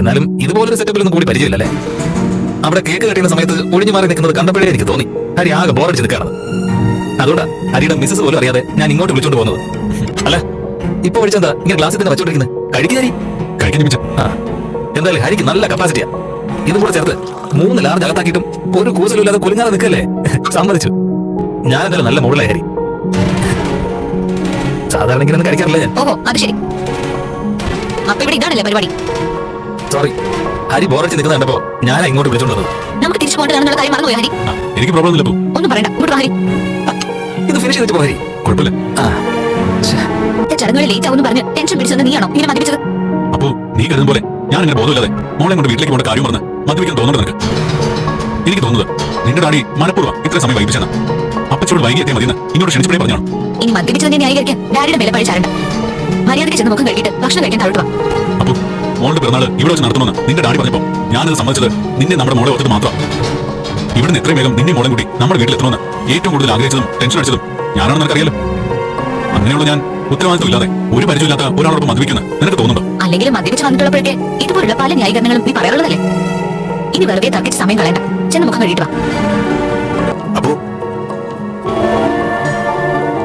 എന്നാലും ഇതുപോലൊരു സെറ്റപ്പിലൊന്നും കൂടി പരിചയമില്ലല്ലേ? അവിടെ കേക്ക് കെട്ടിയുന്ന സമയത്ത് ഒഴിഞ്ഞു മാറി നിൽക്കുന്നത് കണ്ടപ്പോഴേ എനിക്ക് തോന്നി. ഹരി ആകെ ബോറടിച്ച് നിൽക്കുകയാണ്. അതുകൊണ്ടാ ഹരിയുടെ മിസ്സസ് പോലും അറിയാതെ ഞാൻ ഇങ്ങോട്ട് വിളിച്ചോണ്ട് പോകുന്നത്. അല്ല ഇപ്പൊ വിളിച്ചെന്താ ഇങ്ങനെ ഗ്ലാസ്സിൽ തന്നെ വെച്ചോണ്ടിരിക്കുന്നത് മിച്ച ആ. എന്തായാലും ഹരിക്ക് നല്ല കപ്പാസിറ്റിയാ ഇതും കൂടെ ചേർത്ത് മൂന്ന് ലാർജ് അകത്താക്കിയിട്ടും ഒരു കൂസലില്ലാതെ കുലുങ്ങാതെ നിൽക്കല്ലേ? സമ്മതിച്ചു. ഞാൻ എന്തായാലും നല്ല മുകളിലായി ഹരി. സാധാരണ ഇങ്ങനെ കഴിക്കാറില്ല ഞാൻ. ഓഹോ അത് ശരി. അപ്പൊ ഇവിടെ ഇതാണല്ലേ പരിപാടി? സോറി ഹരി ബോറടിച്ച് നിൽക്കുന്ന കണ്ടപ്പോ ഞാൻ ഇങ്ങോട്ട് വിളിച്ചോണ്ടത്. നമുക്ക് തിരിച്ചു പോകേണ്ടതാണെന്നുള്ള കാര്യം മറന്നുപോയി ഹരി. എനിക്ക് പ്രോബ്ലം ഇല്ല ഒന്നും പറയണ്ട. ഇങ്ങോട്ട് വാ, ഹരി. ഇത് ഫിനിഷ് ചെയ്തിട്ട് പോ ഹരി. കുഴപ്പമില്ല. ആ. ഈ ലേറ്റ് ആവുമെന്ന് പറഞ്ഞ് ടെൻഷൻ പിടിച്ചത് നീയാണോ? ഇങ്ങനെ മദ്യപിച്ചത്? അപ്പോ നീ കരുതും പോലെ. ഞാൻ ഇങ്ങനെ ബോധമില്ലാതെ മോളെ കൊണ്ട് വീട്ടിലേക്ക് പോകേണ്ട കാര്യം പറഞ്ഞ് മദ്യപിക്കാൻ തോന്നുന്നത് നിനക്ക്. എനിക്ക് തോന്നുന്നത് നിന്റെ ഡാഡി മനഃപൂർവം ഇത്ര സമയം വൈകിപ്പിച്ചാണ് അപ്പച്ചോട് വൈകി എത്തിയാൽ മതിയെന്ന് ഇങ്ങോട്ട് ക്ഷണിച്ചപ്പോഴേ പറഞ്ഞാണ്. ഇനി മദ്യപിച്ചതിനെ ന്യായീകരിക്കാൻ ഡാഡിയുടെ മേലെ പഴി മര്യാദയ്ക്ക് ചെന്ന് മുഖം കഴുകിയിട്ട് ഭക്ഷണം കഴിക്കാൻ താഴോട്ട് വാ. അപ്പോ മോളുടെ പിറന്നാൾ ഇവിടെ വെച്ച് നടത്തണമെന്ന് നിന്റെ ഡാഡി പറഞ്ഞപ്പോ ഞാനത് സമ്മതിച്ചത് നിന്നെ നമ്മുടെ മോളെ ഓർത്തത് മാത്രം. ഇവിടുന്ന് എത്രയും വേഗം നിന്നെ മോളെ കൂടി നമ്മുടെ വീട്ടിൽ എത്തണമെന്ന് ഏറ്റവും കൂടുതൽ ആഗ്രഹിച്ചതും ടെൻഷൻ അടിച്ചതും ഞാനാണെന്ന് നിനക്കറിയാലോ? അങ്ങനെയുള്ള ഞാൻ ഉത്തരവാദിത്വമില്ലാതെ ഒരു പരിചയമില്ലാത്ത ഒരാളോട് മദ്യപിക്കുന്ന നിനക്ക് തോന്നുന്നുണ്ടോ? അല്ലെങ്കിൽ മദ്യപിച്ച് വന്നിട്ടുള്ളപ്പോഴേക്ക് ഇതുപോലുള്ള പല ന്യായീകരണങ്ങളും നീ പറയാറുള്ളതല്ലേ? ഇനി വെറുതെ തർക്കിച്ച് സമയം കളയണ്ട. ചെന്ന് മുഖം കഴിയിട്ട് വാ. അപ്പോ?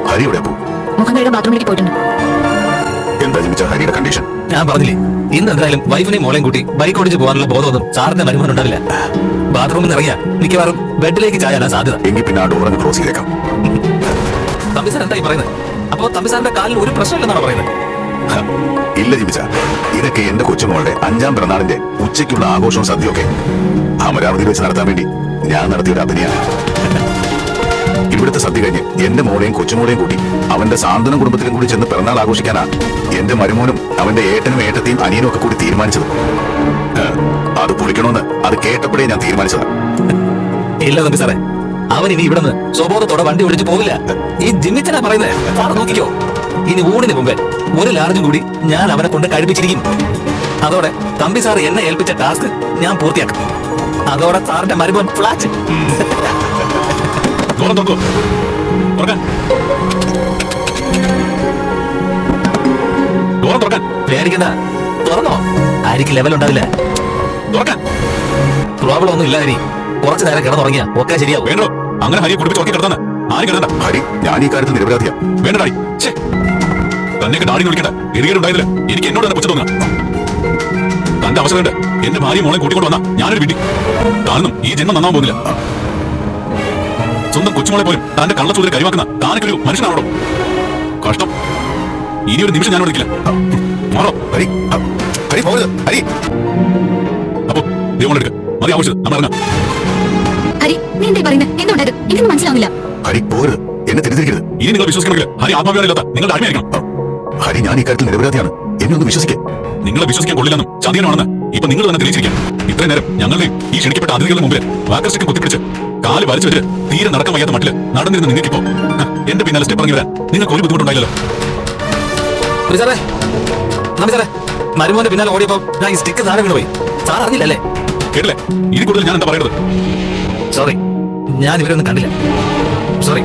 ഹരി എവിടെ പോ? മുഖം കഴുകാൻ ബാത്റൂമിലേക്ക് പോയിട്ടുണ്ട്. എന്താ ഹരിയുടെ കണ്ടീഷൻ ഞാൻ പറഞ്ഞില്ലേ ഇന്ന് എന്തായാലും വൈഫിനെയും മോളെയും കൂട്ടി ബൈക്ക് ഓടിച്ച് പോകാനുള്ള ബോധമൊന്നും സാറിന്റെ വരുമാനം ഉണ്ടാവില്ല. ബാത്റൂമിൽ ഇറങ്ങിയ മിക്കവാറും ബെഡിലേക്ക് ചായാലാ സാധ്യത. എങ്കിൽ പിന്നെ ആ ഡോർ ക്ലോസ് ചെയ്തേക്കാം. തമ്പി സാർ എന്തായി പറയുന്നത് അപ്പോ തമ്പി സാറിന്റെ കാലിൽ ഒരു പ്രശ്നമില്ലെന്നാണ് പറയുന്നത്? ഇല്ല ജീവിച്ച ഇതൊക്കെ എന്റെ കൊച്ചുമോളുടെ അഞ്ചാം പിറന്നാളിന്റെ ഉച്ചയ്ക്കുള്ള ആഘോഷവും സദ്യയൊക്കെ അമരാവതിയിൽ വെച്ച് നടത്താൻ വേണ്ടി ഞാൻ നടത്തിയ ഒരു അഭിനയാണ്. ഇവിടുത്തെ സദ്യ കഴിഞ്ഞ് എന്റെ മോളെയും കൊച്ചുമോളെയും കൂടി അവന്റെ സാന്ത്വനം കുടുംബത്തിലും കൂടി ചെന്ന് പിറന്നാൾ ആഘോഷിക്കാനാണ് എന്റെ മരുമോനും അവന്റെ ഏട്ടനും ഏട്ടത്തെയും അനിയനും ഒക്കെ കൂടി തീരുമാനിച്ചത്. അത് പൊളിക്കണമെന്ന് അത് കേട്ടപ്പോഴേ ഞാൻ തീരുമാനിച്ചത്. ഇല്ല തമ്പി സാറേ അവൻ ഇനി ഇവിടെ നിന്ന് സ്വബോധത്തോടെ വണ്ടി ഓടിച്ച് പോവില്ല. ഈ ജിമ്മിച്ചനാ പറയുന്നത് നോക്കിക്കോ. ഇനി ഊണിന് മുമ്പേ ഒരു ലാർജും കൂടി ഞാൻ അവനെ കൊണ്ട് കഴിപ്പിച്ചിരിക്കും അതോടെ തമ്പി സാർ എന്നെ ഏൽപ്പിച്ച ടാസ്ക് ഞാൻ പൂർത്തിയാക്കും. അതോടെ സാറിന്റെ മരുമോൻ ഫ്ലാറ്റ്. തുറന്നു തുറക്കോ തുറക്കാൻ ഡോർ തുറക്കാൻ പേടിക്കണ്ട. തുറന്നോ? ആയിരിക്കും ലെവൽ ഉണ്ടാവില്ല. തുറക്കാൻ പ്രോബ്ലം ഒന്നും ഇല്ല ഹരി. കുറച്ചു നേരം കിടന്നുറങ്ങിയ. ഒക്കെ ശരിയാവും. വേണ്ടോ? അങ്ങനെ ഹരിയെ കുടിപ്പിച്ച് ഉറക്കി കിടത്താന്ന് ആര് കിടന്ന ഹരി ഞാൻ ഈ കാര്യത്തിൽ നിരപരാധിയാ. വേണ്ട ഡാഡി. തന്നെയൊക്കെ ഡാഡി വിളിക്കണ്ട. ഗതികേടുണ്ടായതില്ല എനിക്ക് എന്നോട് തന്നെ പുച്ഛ തോന്നുക. തന്റെ അവസരമുണ്ട് എന്റെ ഭാര്യ മോളെ കൂട്ടിക്കൊണ്ട് വന്ന ഞാനൊരു വീട്ടിൽ കാരണം ഈ ജന്മം നന്നാൻ പോകുന്നില്ല. സ്വന്തം കൊച്ചുമോളെ പോലും തന്റെ കള്ളച്ചൂതിരെ കരിവാക്കുന്ന താനൊക്കെ ഒരു മനുഷ്യനാണോ കഷ്ടം. ഇനി ഒരു നിമിഷം ഞാൻ വിളിക്കില്ല മാറോ? ഹരി ഹരി പോകരുത്. ഹരി. അപ്പൊ ദൈവം എടുക്ക. മതി ആവശ്യം നമ്മൾ ഇറങ്ങാം. ഹരി നീ എന്തേ പറയുന്നത് എന്തുണ്ടായത് എനിക്കൊന്നും മനസ്സിലാവില്ല ഹരി പോകരുത്. എന്നെ ഇനി നിങ്ങൾ വിശ്വസിക്കണമെങ്കിൽ ഹരി ആത്മാവില്ലാത്ത നിങ്ങളുടെ അടിമയായിരിക്കണം. ഹരി ഞാൻ ഈ കാര്യത്തിൽ നിരപരാധിയാണ്. എന്നെ ഒന്ന് വിശ്വസിക്കേ. നിങ്ങളെ വിശ്വസിക്കാൻ കൊള്ളില്ലെന്നും ചതിയനാണെന്ന് ഇപ്പൊ നിങ്ങൾ തന്നെ തെളിയിച്ചിരിക്കാം ഇത്രയും നേരം ഞങ്ങളുടെ ഈ ക്ഷണിക്കപ്പെട്ട അതിഥികളുടെ മുമ്പിൽ വാക്കർസ്റ്റിക്ക് കുത്തിപ്പിടിച്ച് കാൽ വലിച്ചു വെച്ച് തീരെ നടക്കാൻ വയ്യാത്ത മട്ടിൽ നടന്നിരുന്ന നിങ്ങൾക്കിപ്പോ എന്റെ പിന്നാലെ സ്റ്റെപ്പ് ഇറങ്ങി വരാൻ നിങ്ങൾക്ക് ഒരു ബുദ്ധിമുട്ടുണ്ടായില്ലല്ലോ. സാറേ തമ്പി സാറേ. മരുമോന്റെ പിന്നാലെ ഓടിയപ്പോ ഞാൻ ഈ സ്റ്റിക്ക് താഴെ വീണുപോയി സാർ അറിഞ്ഞില്ലല്ലേ? കേട്ടില്ലേ? ഇനി കൂടുതൽ ഞാൻ എന്താ പറയേണ്ടത് സോറി ഞാൻ ഇവരൊന്നും കണ്ടില്ല. സോറി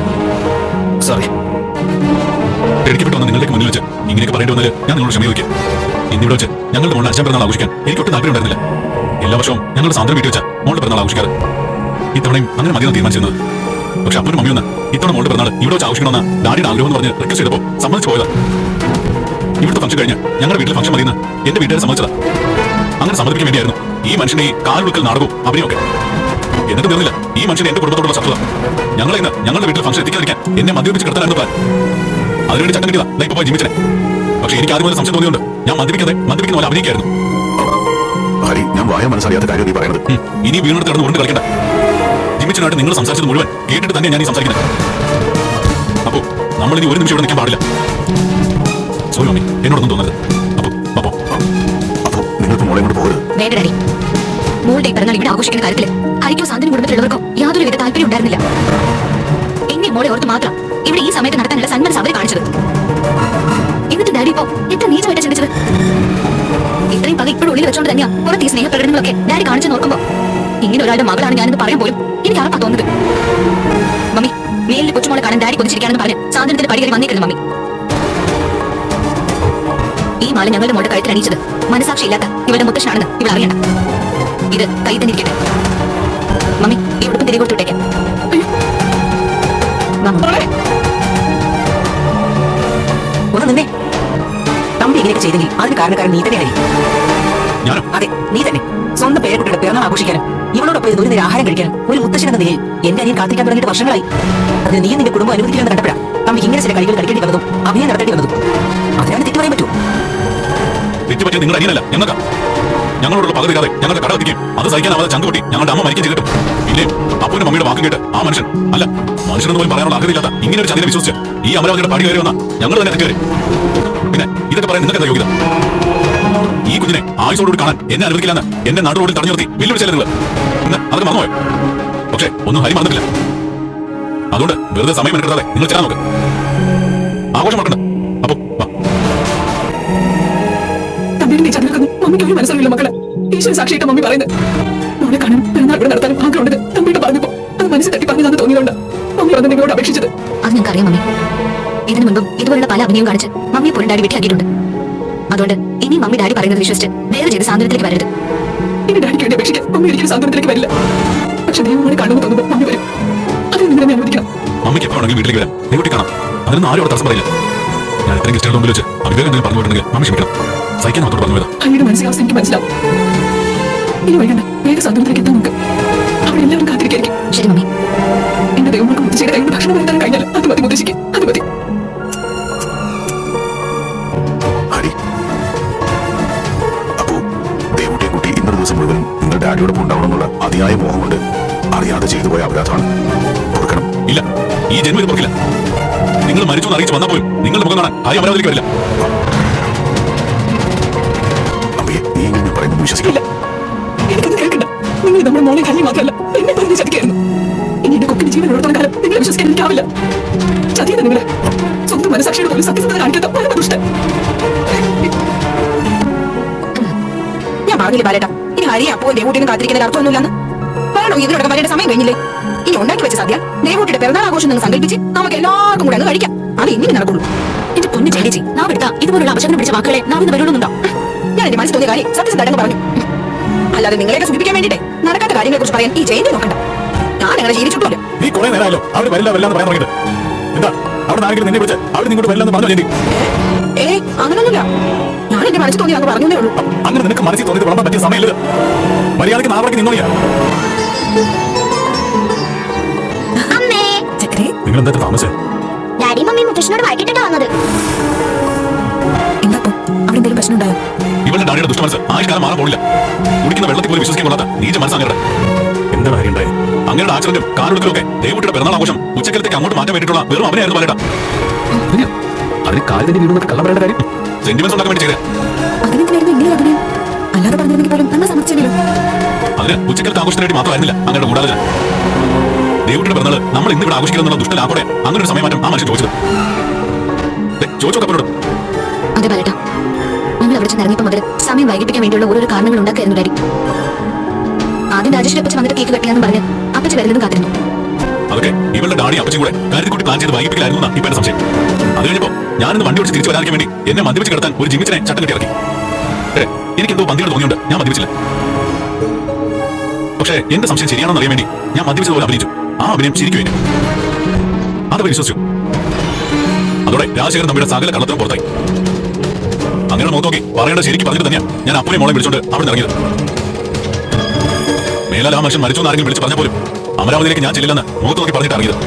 സോറി ക്ഷണിക്കപ്പെട്ട് വന്ന നിങ്ങളുടെ മുന്നിൽ വെച്ച് ഇങ്ങനെയൊക്കെ പറയേണ്ടി വന്നാൽ ഞാൻ നിങ്ങളോട് ക്ഷമ ചോദിക്കാം. ഇന്നിവിടെ വെച്ച് ഞങ്ങളുടെ മോളുടെ അച്ഛൻ പിറന്നാൾ ആഘോഷിക്കാൻ എനിക്ക് ഒട്ടും താല്പര്യം ഉണ്ടായിരുന്നില്ല. എല്ലാ വർഷവും ഞങ്ങളുടെ സാന്ദ്രം വീട്ടിൽ വെച്ച മോളുടെ പിറന്നാൾ ആഘോഷിക്കാറ്. ഇത്തവണയും അങ്ങനെ മതിയെന്ന് തീരുമാനിച്ചിരുന്നത്. പക്ഷെ അപ്പനും മമ്മി ഒന്ന് ഇത്തവണ മോളുടെ പിറന്നാൾ ഇവിടെ വെച്ച് ആഘോഷിക്കണമെന്ന് ഡാഡിയുടെ ആഗ്രഹം എന്ന് പറഞ്ഞ് റിക്വസ്റ്റ് ചെയ്തപ്പോൾ സമ്മതിച്ചു പോയതാ. ഇവിടുത്തെ ഫംഗ്ഷൻ കഴിഞ്ഞ് ഞങ്ങളുടെ വീട്ടിൽ ഫംഗ്ഷൻ മതിയെന്ന് എന്റെ വീട്ടുകാരെ സമ്മതിച്ചതാ. അങ്ങനെ സമ്മതിപ്പിക്കാൻ വേണ്ടിയായിരുന്നു ഈ മനുഷ്യനെ ഈ കാലുടുക്കൽ നാടകവും അഭിനയൊക്കെ എന്നിട്ട് തീർന്നില്ല. ഈ മനുഷ്യൻ എന്റെ കുടുംബത്തോടുള്ള ശത്രുത. ഞങ്ങളെ ഇന്ന് ഞങ്ങളുടെ വീട്ടിൽ ഫംഗ്ഷൻ എത്തിക്കാതിരിക്കാൻ എന്നെ മദ്യപിച്ച് കിടത്താനായിരുന്നു പ്ലാൻ അതിനുവേണ്ടി ചട്ടം കിട്ടിയതാ. ഇപ്പൊ പോയി ജിമിച്ചനെ. പക്ഷെ എനിക്ക് ആദ്യം സംശയം തോന്നിയുണ്ട് ഞാൻ മദ്യപിക്കാതെ മദ്യപിക്കുന്ന പോലെ അഭിനയിക്കായിരുന്നു. ഞാൻ വായ മനസ്സറിയാത്ത കാര്യം നീ പറയുന്നത് ഇനി വീണെടുത്ത് കിടന്ന് ഉരുണ്ട് കളിക്കണ്ട. ജിമിച്ചനായിട്ട് നിങ്ങൾ സംസാരിച്ചത് മുഴുവൻ കേട്ടിട്ട് തന്നെ ഞാൻ ഈ സംസാരിക്കുന്നത്. അപ്പോ നമ്മൾ ഇനി ഒരു നിമിഷം ഇവിടെ നിൽക്കാൻ പാടില്ല. Sorry mummy. എന്നോടൊന്നും തോന്നരുത് അപ്പോ അപ്പോ അപ്പോ നിങ്ങൾക്ക് മോളെ കൊണ്ട് പോകരുത് വേണ്ട ഡാഡി. മോളുടെ പിറന്നാൾ ഇവിടെ ആഘോഷിക്കുന്ന കാര്യത്തിൽ ഹരിക്കോ സാന്ത്വന കുടുംബത്തിലുള്ളവർക്കോ യാതൊരു വിധ താല്പര്യം ഉണ്ടായിരുന്നില്ല. എന്നെ മോളെ ഓർത്ത് മാത്രം ഇവിടെ ഈ സമയത്ത് നടത്താനുള്ള സന്മനസ് അവരെ കാണിച്ചത്. എന്നിട്ട് ഡാഡി ഇപ്പോ എത്ര നീചമായിട്ട് ചിന്തിച്ചത്? ഇത്രയും പക ഇപ്പോഴും ഉള്ളിൽ വെച്ചോണ്ട് തന്നെയാ പുറത്ത് ഈ സ്നേഹപ്രകടനങ്ങളൊക്കെ ഡാഡി കാണിച്ചു നോക്കുമ്പോ ഇങ്ങനെ ഒരാളുടെ മകളാണ് ഞാനെന്ന് പറയാൻ പോലും എനിക്ക് ആർപ്പാ തോന്നുന്നത്. മമ്മി മേലിൽ കൊച്ചുമോളെ കാണാൻ ഡാഡി കൊതിച്ചിരിക്കാണെന്ന് പറഞ്ഞ് സാധനത്തിന്റെ പടികേറി വന്നേക്കരുത് മമ്മി. ഈ മാല ഞങ്ങളുടെ മോളുടെ കഴുത്തിൽ അണിയിച്ചത് മനസാക്ഷി ഇല്ലാത്ത ഇവളുടെ മുത്തശ്ശനാണെന്ന് ഇവൾ അറിയണ്ട. ഇത് കൈ തന്നെ ഇരിക്കട്ടെ. മമ്മി ഈ ഉടുപ്പ് തിരികെ കൊടുത്തുവിട്ടേക്കാം. ഒന്ന് നിന്നേ. തമ്പി ഇങ്ങനെയൊക്കെ ചെയ്തെങ്കിൽ അതിന് കാരണക്കാരൻ നീ തന്നെയായിരിക്കും. ഞാനും അതെ നീ തന്നെ. സ്വന്തം പേരക്കുട്ടിയുടെ പിറന്നാൾ ആഘോഷിക്കാനും ഇവളോടൊപ്പം ഇരുന്ന് ഒരു നേരം ആഹാരം കഴിക്കാനും ഒരു മുത്തശ്ശൻ എന്ന നിലയിൽ എന്റെ അനിയൻ കാത്തിരിക്കാൻ തുടങ്ങിയിട്ട് വർഷങ്ങളായി. അതിന് നീ നിന്റെ കുടുംബം അനുവദിക്കില്ലെന്ന് കണ്ടപ്പോഴാ തമ്മിക്ക് ഇങ്ങനെ ചില കളികൾ കളിക്കേണ്ടി വന്നതും അഭിനയം നടത്തേണ്ടി വന്നതും. അതിനാണ് തെറ്റു പറയാൻ പറ്റൂ തെറ്റുപറ്റിയ നിങ്ങളുടെ അനിയനല്ല. ഞങ്ങൾക്കാ ഞങ്ങളോടുള്ള പക തീരാതെ ഞങ്ങളുടെ കട എത്തിക്കും അത് സഹിക്കാനാവാതെ ചങ്കുപൊട്ടി ഞങ്ങളുടെ അമ്മ മരിക്കും ചെയ്തിട്ടും. ഇല്ലേ? അപ്പനും മമ്മിയുടെ വാക്കും കേട്ട് ആ മനുഷ്യൻ അല്ല മനുഷ്യനെന്ന് പോലും പറയാനുള്ള അർഹതയില്ലാത്ത ഇങ്ങനെ ഒരു ചതിനെ വിശ്വസിച്ച് ഈ അമരാവതിയുടെ പടി കയറി വന്ന ഞങ്ങൾ തന്നെ തെറ്റുവരെ പിന്നെ ഇതൊക്കെ പറയാൻ നിങ്ങൾക്ക് എന്താ യോഗ്യത? കുഞ്ഞിനെ ആയുസോടുകൂടി കാണാൻ എന്നെ അനുവദിക്കില്ലെന്ന് എന്റെ നാട്ടിലോട് തടഞ്ഞു നിർത്തി വെല്ലുവിളിച്ചല്ലേ നിങ്ങൾ? ഇന്ന് അതൊക്കെ മറന്നുപോയോ? പക്ഷേ ഒന്നും ഹരി മറന്നിട്ടില്ല. അതുകൊണ്ട് വെറുതെ സമയം എടുക്കാതെ നിങ്ങൾ ചെയ്യാൻ നോക്ക്. ആഘോഷം മറക്കണ്ട. അപ്പൊ മക്കളെ. ഈശ്വര മമ്മി പറയുന്നത്. കാണാൻ പെരുന്നാൾ ഇവിടെ നടത്താനും പറഞ്ഞപ്പോ അത് മനസ്സിൽ തട്ടി പറഞ്ഞതാന്ന് തോന്നിയതുകൊണ്ട് മമ്മി വന്ന് നിങ്ങളോട് അപേക്ഷിച്ചത്. അത് ഞങ്ങൾക്കറിയാം മമ്മി? ഇതിനു മുമ്പും ഇതുപോലുള്ള പല അഭിനയം കാണിച്ച് മമ്മിയെ പോലും ഡാഡി വെട്ടിയാക്കിയിട്ടുണ്ട്. അതുകൊണ്ട് ഇനി മമ്മി ഡാഡി പറയുന്നത് വിശ്വസിച്ച് വേറെ ചെയ്ത് സാന്ത്വനത്തിലേക്ക് വരരുത്. ഇനി ഡാഡിക്ക് വേണ്ടി അപേക്ഷിക്കാൻ മമ്മി ഒരിക്കലും സാന്ത്വനത്തിലേക്ക് വരില്ല. പക്ഷെ ദൈവമാണ് കാണുമ്പോൾ തോന്നുമ്പോൾ മമ്മി വരും. അത് നിങ്ങൾ തന്നെ അനുവദിക്കണം. മമ്മിക്ക് എപ്പോ ആണെങ്കിലും വീട്ടിലേക്ക് വരാം. നീ കുട്ടി കാണാം. അതിനൊന്നും ആരും അവിടെ തടസ്സം പറയില്ല. ഞാൻ ഇത്രയും ഗസ്റ്റുകളുടെ മുമ്പിൽ വെച്ച് എന്തെങ്കിലും പറഞ്ഞു വിട്ടുണ്ടെങ്കിൽ മമ്മി ക്ഷമിക്കണം. സഹിക്കാൻ മാത്രം പറഞ്ഞു പോയതാ അങ്ങയുടെ മനസ്സിലാവസ്ഥ എനിക്ക് മനസ്സിലാവും. ഇനി വൈകണ്ട വേറെ സാന്ത്വനത്തിലേക്ക് എത്താൻ നമുക്ക് അവിടെ എല്ലാവരും കാത്തിരിക്കായിരിക്കും. ശരി മമ്മി. ഈ ജന്മം ഇത് പൊറുക്കില്ല നിങ്ങൾ മരിച്ചു അറിയിച്ചു വന്നാൽ പോലും നിങ്ങളുടെ മുഖം കാണാൻ ആരും അമരാവതിലേക്ക് വരില്ല. അമ്മയെ നീ ഇങ്ങനെ പറയുന്നത് വിശ്വസിക്കില്ല എനിക്കത് കേൾക്കണ്ട. നിങ്ങൾ നമ്മുടെ മോളെ കല്ലി മാത്രമല്ല. എന്നെ പറഞ്ഞ് ചതിക്കായിരുന്നു ഇനി എന്റെ കൊക്കിന് ജീവൻ ഉള്ളിടത്തോളം കാലം നിങ്ങളെ വിശ്വസിക്കാൻ എനിക്കാവില്ല. ചതിയത് നിങ്ങളെ. സ്വന്തം മനസാക്ഷിയുടെ പോലും സത്യസന്ധത കാണിക്കാത്ത പരമ ദുഷ്ടൻ. ഞാൻ പറഞ്ഞില്ലേ ബാലേട്ടാ ഇനി ഹരിയെ അപ്പോ ദേവൂട്ടിനും കാത്തിരിക്കുന്ന അർത്ഥമൊന്നുമില്ലെന്ന്. പറയണോ ഇതിനോടകം വരേണ്ട സമയം കഴിഞ്ഞില്ലേ? ഇനി ഉണ്ടാക്കി വെച്ച സദ്യ ദേവൂട്ടിയുടെ പിറന്നാൾ ആഘോഷം എന്ന് സങ്കല്പിച്ച് നമുക്ക് എല്ലാവർക്കും കൂടെ അങ്ങ് കഴിക്കാം. അത് ഇങ്ങനെ നടക്കുള്ളൂ. എന്റെ പൊന്നു ചേച്ചി നാം എടുത്ത ഇതുപോലുള്ള അവശകനം പിടിച്ച വാക്കുകളെ നാം ഇന്ന് വരണമെന്നുണ്ടോ? ഞാൻ എന്റെ മനസ്സിൽ തോന്നിയ കാര്യം സത്യസന്ധ പറഞ്ഞു. അല്ലാതെ നിങ്ങളെയൊക്കെ സൂചിപ്പിക്കാൻ വേണ്ടിയിട്ട് നടക്കാത്ത കാര്യങ്ങളെ കുറിച്ച് പറയാൻ ഈ ജയന്തി നോക്കണ്ട. ഞാൻ അങ്ങനെ ജീവിച്ചിട്ടില്ല നീ കുറെ നേരമല്ലോ അവർ വരില്ല പറയാൻ തുടങ്ങിയിട്ട് എന്താ? അവിടെ ആരെങ്കിലും നിന്നെ വിളിച്ച് നിങ്ങോട്ട് വരില്ല എന്ന് പറഞ്ഞു ഏ അങ്ങനൊന്നുമില്ല. ഞാൻ എന്റെ മനസ്സിൽ തോന്നി അങ്ങ് പറഞ്ഞേ ഉള്ളൂ. അങ്ങനെ നിനക്ക് മനസ്സിൽ തോന്നിയത് വിളമ്പാൻ പറ്റിയ സമയമില്ല മര്യാദയ്ക്ക് നാളേക്ക് നിന്നോളിയാ. നിങ്ങൾ എന്താ താമസിച്ചേ ഡാഡി മമ്മി മുത്തശ്ശനോട് വഴക്കിട്ടാ വന്നത്. എന്താ അവിടെ എന്തെങ്കിലും പ്രശ്നം ഉണ്ടായോ? ഇവളുടെ ഡാഡിയുടെ ദുഷ്ടമനസ് ആയുഷ്കാലം മാറാൻ പോണില്ല. കുടിക്കുന്ന വെള്ളത്തിൽ പോലും വിശ്വസിക്കാൻ കൊള്ളാത്ത നീച്ച മനസ്സാണ് അങ്ങയുടെ എന്താ കാര്യം ഉണ്ടായി? അങ്ങയുടെ ആചരണത്തിലും കാലെടുക്കലും ഒക്കെ ദേവൂട്ടിയുടെ പിറന്നാൾ ആഘോഷം ഉച്ചക്കലത്തേക്ക് അങ്ങോട്ട് മാറ്റാൻ വേണ്ടിയിട്ടുള്ള വെറും അവനെയായിരുന്നു പലട്ട. അതിന് കാലിന്റെ വീട് കള്ളം പറയേണ്ട കാര്യം. സെന്റിമെന്റ്സ് ഉണ്ടാക്കാൻ വേണ്ടി ചെയ്തേ. അതിനെന്തിനായിരുന്നു ഇങ്ങനെ അഭിനയം അല്ലാതെ പറഞ്ഞിരുന്നെങ്കിൽ പോലും നമ്മൾ സമ്മതിച്ചല്ലോ അതിന് ഉച്ചക്കലത്തെ ആഘോഷത്തിന് വേണ്ടി മാത്രമായിരുന്നില്ല അങ്ങയുടെ കൂടാതെ ദേവൂട്ടിയുടെ പിറന്നാൾ നമ്മൾ ഇന്ന് ഇവിടെ ആഘോഷിക്കുന്നുള്ള ദുഷ്ടലാക്കോടെ അങ്ങനെ ഒരു സമയമാറ്റം ആ മനുഷ്യൻ ചോദിച്ചത്. ചോദിച്ചോ കപ്പനോട് അതെ പറയട്ടാ നമ്മൾ അവിടെ ചെന്ന് ഇറങ്ങിയപ്പോ മുതൽ സമയം വൈകിപ്പിക്കാൻ വേണ്ടിയുള്ള ഓരോരോ കാരണങ്ങൾ ഉണ്ടാക്കായിരുന്നു ഡാഡി. ആദ്യം രാജേഷിനെ അപ്പച്ച വന്നിട്ട് കേക്ക് വെട്ടിയാന്ന് പറഞ്ഞ് അപ്പച്ച വരുന്നതും കാത്തിരുന്നു. അതൊക്കെ ഇവളുടെ ഡാഡി അപ്പച്ചും കൂടെ കരുതിക്കൂട്ടി പ്ലാൻ ചെയ്ത് വൈകിപ്പിക്കലായിരുന്നു ഇപ്പൊ എന്റെ സംശയം. അത് കഴിഞ്ഞപ്പോ ഞാനിന്ന് വണ്ടി ഓടിച്ച് തിരിച്ചു വരാതിരിക്കാൻ വേണ്ടി എന്നെ മദ്യപിച്ച് കിടത്താൻ ഒരു ജിമ്മിച്ചിനെ ചട്ടം കെട്ടി ഇറക്കി. ഏ, എനിക്ക് എന്തോ പന്തിയോട് തോന്നിയുണ്ട് ഞാൻ മദ്യപിച്ചില്ല. പക്ഷേ എന്റെ സംശയം ശരിയാണെന്ന് അറിയാൻ വേണ്ടി ഞാൻ മദ്യപിച്ചതുപോലെ അഭിനയിച്ചു. ആ അഭിനയം ശരിക്കും അതവർ വിശ്വസിച്ചു. അതോടെ രാജശേഖരൻ തമ്മിയുടെ സകല കള്ളത്തിനും പുറത്തായി. അങ്ങനെ നോക്കി പറയേണ്ട ശരിക്കും പറഞ്ഞിട്ട് തന്നെയാ ഞാൻ അപ്പനെ മോളെ വിളിച്ചോണ്ട് അവിടെ ഇറങ്ങിയത്. മേലാൽ ആ മനുഷ്യൻ മരിച്ചു എന്നാരെങ്കിലും വിളിച്ച് പറഞ്ഞ പോലും അമരാവതിയിലേക്ക് ഞാൻ ചെല്ലില്ലെന്ന് മുഖത്ത് നോക്കി പറഞ്ഞിട്ട് ഇറങ്ങിയത്.